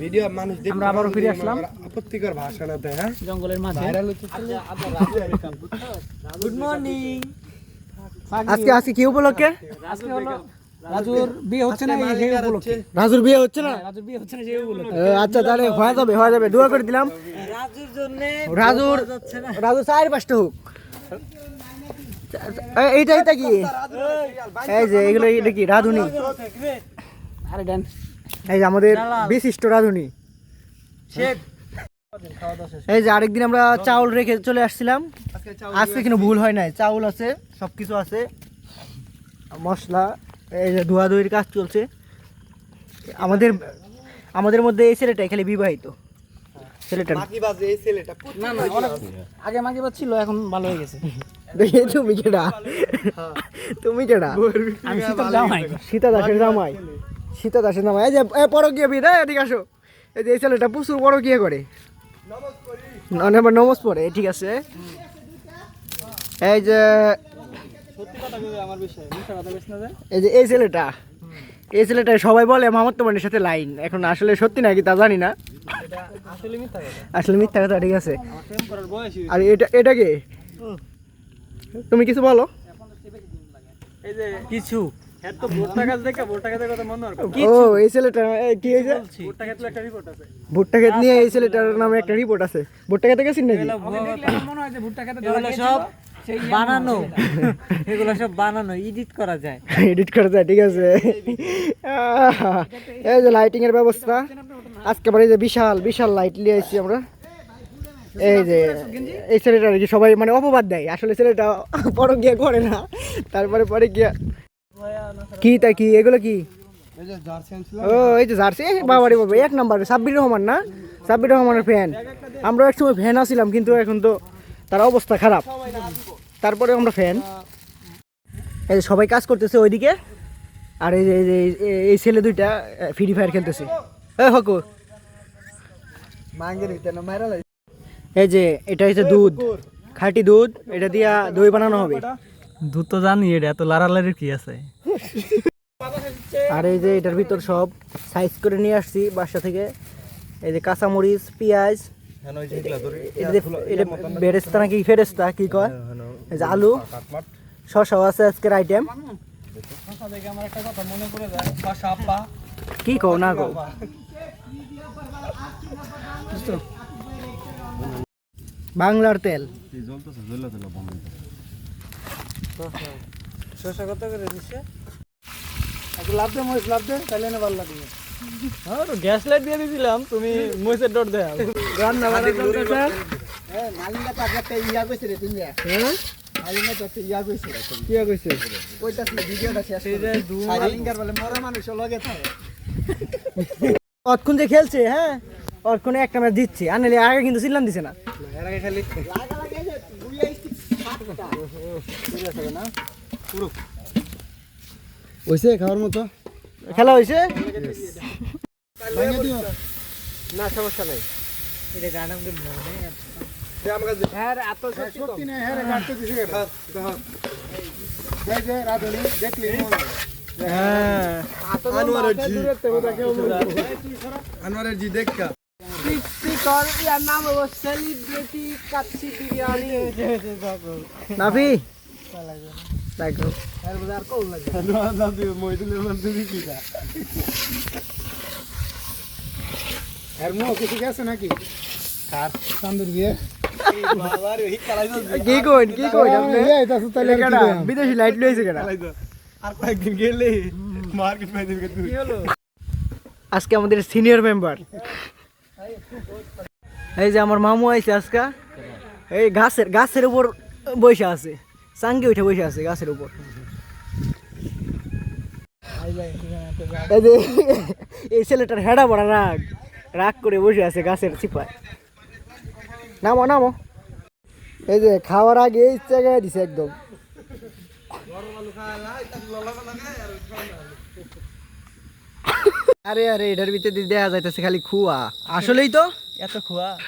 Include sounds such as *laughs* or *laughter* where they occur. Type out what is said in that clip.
Video মানুষ আমরা আবারও ফিরে আসলাম। আপত্তিকর ভাষা না দেয় হ্যাঁ জঙ্গলের মাঝে। ভাইরাল হচ্ছে গুড মর্নিং আজকে আজকে কি উপলক্ষে? আজকে হলো রাজুর বিয়ে হচ্ছে না সেই উপলক্ষে। রাজুর বিয়ে হচ্ছে না? রাজুর বিয়ে হচ্ছে না সেই উপলক্ষে। আচ্ছা তাহলে হয়ে যাবে হয়ে যাবে দোয়া করে দিলাম। রাজুর জন্য রাজুর রাজুর চার পাঁচটা হোক। এইটা এইটা কি? এই যে এগুলো এটা কি? রাধুনি। আরে ডান এই যে আমাদের বিশিষ্ট রাধুনি। শেখ। এই যে আরেকদিন আমরা চাউল রেখে চলে আসছিলাম। আজকে কিন্তু ভুল হয় নাই। চাউল আছে সব কিছু আছে। মশলা এই যে ধোয়া ধুয়ির কাজ চলছে। আমাদের আমাদের মধ্যে এই ছেলেটাই খালি বিবাহিত। ছেলেটা এই ছেলেটা। না না আগে মাগে ছিল এখন ভালো হয়ে গেছে। দেখে তুমি কেডা? তুমি কেডা? আমি জামাই। সীতা দাসের জামাই। সীতা দাসের জামাই এই যে এ পরকীয়া বিয়ে রে এদিকে আসো। এই যে এই ছেলেটা প্রচুর পরকীয়া করে। না আবার নমস পড়ে ঠিক আছে। এই যে এই যে এই ছেলেটা এই ছেলেটা সবাই বলে মামার তোমার সাথে লাইন। এখন আসলে সত্যি নাকি তা জানি না। আসলে মিথ্যা কথা। ঠিক আছে। আর এটা এটা কে? তুমি কিছু বলো। এই যে কিছু। তো ভোটটা মনে হয় একটা রিপোর্ট আছে। ভুট্টা ক্ষেত নিয়ে এই ছেলেটার নামে একটা রিপোর্ট আছে। ভুট্টা খেতে গেছেন নাকি? মনে হয় যে ভুট্টা কাজে এগুলো সব বানানো। এগুলো সব বানানো এডিট করা যায়। এডিট করা যায় ঠিক আছে। এই যে লাইটিং এর ব্যবস্থা। আজকে এই যে বিশাল বিশাল লাইট নিয়ে এসেছি আমরা। এই যে এই ছেলেটা আর কি সবাই মানে অপবাদ দেয়। আসলে ছেলেটা পরে গিয়ে করে না। তারপরে পরে গিয়ে কি তা কি? এগুলো কি? এই যে জার্সি আনছিল ও এই যে জার্সি? বাবারে বাবা এক নাম্বার। সাব্বির রহমান না? সাব্বির রহমানের ফ্যান আমরা এক সময় ফ্যান আছিলাম কিন্তু এখন তো তার অবস্থা খারাপ। তারপরে আমরা ফ্যান এই যে সবাই কাজ করতেছে ওইদিকে। আর এই যে এই ছেলে দুইটা ফ্রি ফায়ার খেলতেছে। এ হকু। এই যে এটা হচ্ছে দুধ। খাঁটি দুধ এটা দিয়া দই বানানো হবে। তো জানি এটা এত লারালারির কি আছে? আর এই যে এটার ভিতর সব সাইজ করে নিয়ে আসছি বাসা থেকে। এই যে কাঁচামরিচ পেঁয়াজ এটা যে- এটা বেরেস্তা নাকি ফেরেস্তা কি কয়? এই যে আলু শসাও আছে আজকের আইটেম ভাষা দেখে আমার একটা কথা মনে পড়ে যায় ভাষা আব্বা। কি কও না কও? বাংলার তেল। শসা কত করে দিচ্ছে একটু লাভ দে মহিষ লাভ দে তাহলে না ভালো লাগবে। হ্যাঁ তো গ্যাস লাইট দিয়ে দিয়েছিলাম তুমি মহিষের ডট দেয় রান্না বান্না চলতেছে হ্যাঁ মালিঙ্গা তো একটা ইয়া কইছে রে তুমি? হ্যাঁ? মালিঙ্গা তো ইয়া কইছে। কি কইছে? ওইটা ভিডিওটা শেষ মালিঙ্গার বলে মরা মানুষ লগে থাকে। অতক্ষণ যে খেলছে হ্যাঁ? অতক্ষণে একটা ম্যাচ দিচ্ছে। আর নাহলে আগে কিন্তু সিলাম দিছে না। এর আগে খালি খাওয়ার মতো? খেলা হয়েছে না সমস্যা নাই। এটা গানা মধ্যে মনে হ্যাঁ। এত সত্যি না হ্যাঁ রে দিছে কেন? এই যে রাধুনি দেখলি? হ্যাঁ। আনোয়ারের জি আনোয়ারের জি দেখা নাফি? দেখো। এর মুখ কিছু গেছে নাকি? কার চান্দুর বিয়ে? কি কইন কি কইন আপনি? এটা সুতালে কেডা? বিদেশি লাইট লইছে কেডা? আর কয়েকদিন গেলে মার্কেট পাইতে তুই? আজকে আমাদের সিনিয়র মেম্বার এই যে আমার মামু আইছে আজকে। এই গাছের গাছের উপর বসে আছে। চাঙ্গি উঠে বসে আছে গাছের উপর। এই *laughs* ছেলেটার হেডা পড়া রাগ। রাগ করে বসে আছে গাছের চিপায় নামো নামো। এই যে খাওয়ার আগে এই জায়গায় দিছে একদম। আরে আরে এটার ভিতরে দিয়ে দেখা যাইতেছে খালি খুয়া। আসলেই তো? এত খোয়া। *laughs*